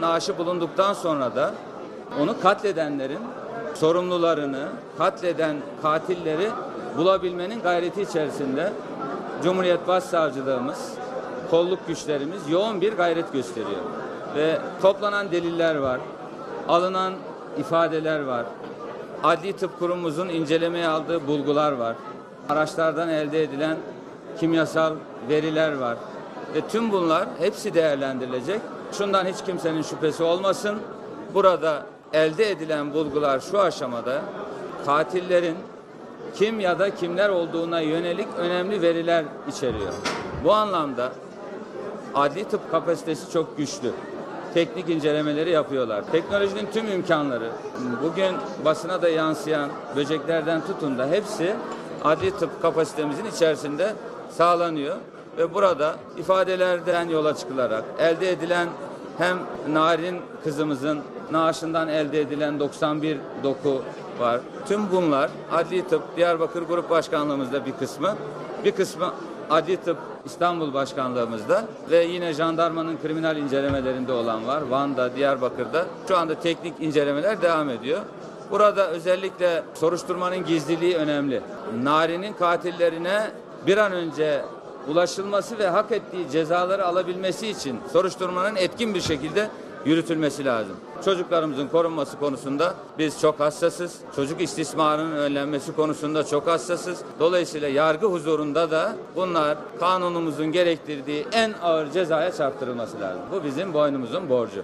Naaşı bulunduktan sonra da onu katledenlerin sorumlularını, katleden katilleri bulabilmenin gayreti içerisinde Cumhuriyet Başsavcılığımız, kolluk güçlerimiz yoğun bir gayret gösteriyor. Ve toplanan deliller var, alınan ifadeler var, Adli Tıp Kurumumuzun incelemeye aldığı bulgular var, araçlardan elde edilen kimyasal veriler var. Ve tüm bunlar hepsi değerlendirilecek. Şundan hiç kimsenin şüphesi olmasın. Burada elde edilen bulgular şu aşamada katillerin kim ya da kimler olduğuna yönelik önemli veriler içeriyor. Bu anlamda adli tıp kapasitesi çok güçlü. Teknik incelemeleri yapıyorlar. Teknolojinin tüm imkanları, bugün basına da yansıyan böceklerden tutun da hepsi adli tıp kapasitemizin içerisinde sağlanıyor. Ve burada ifadelerden yola çıkılarak elde edilen hem Narin kızımızın naaşından elde edilen 91 doku var. Tüm bunlar Adli Tıp Diyarbakır Grup Başkanlığımızda bir kısmı, bir kısmı Adli Tıp İstanbul Başkanlığımızda ve yine jandarmanın kriminal incelemelerinde olan var. Van'da, Diyarbakır'da. Şu anda teknik incelemeler devam ediyor. Burada özellikle soruşturmanın gizliliği önemli. Narin'in katillerine bir an önce ulaşılması ve hak ettiği cezaları alabilmesi için soruşturmanın etkin bir şekilde yürütülmesi lazım. Çocuklarımızın korunması konusunda biz çok hassasız. Çocuk istismarının önlenmesi konusunda çok hassasız. Dolayısıyla yargı huzurunda da bunlar kanunumuzun gerektirdiği en ağır cezaya çarptırılması lazım. Bu bizim boynumuzun borcu.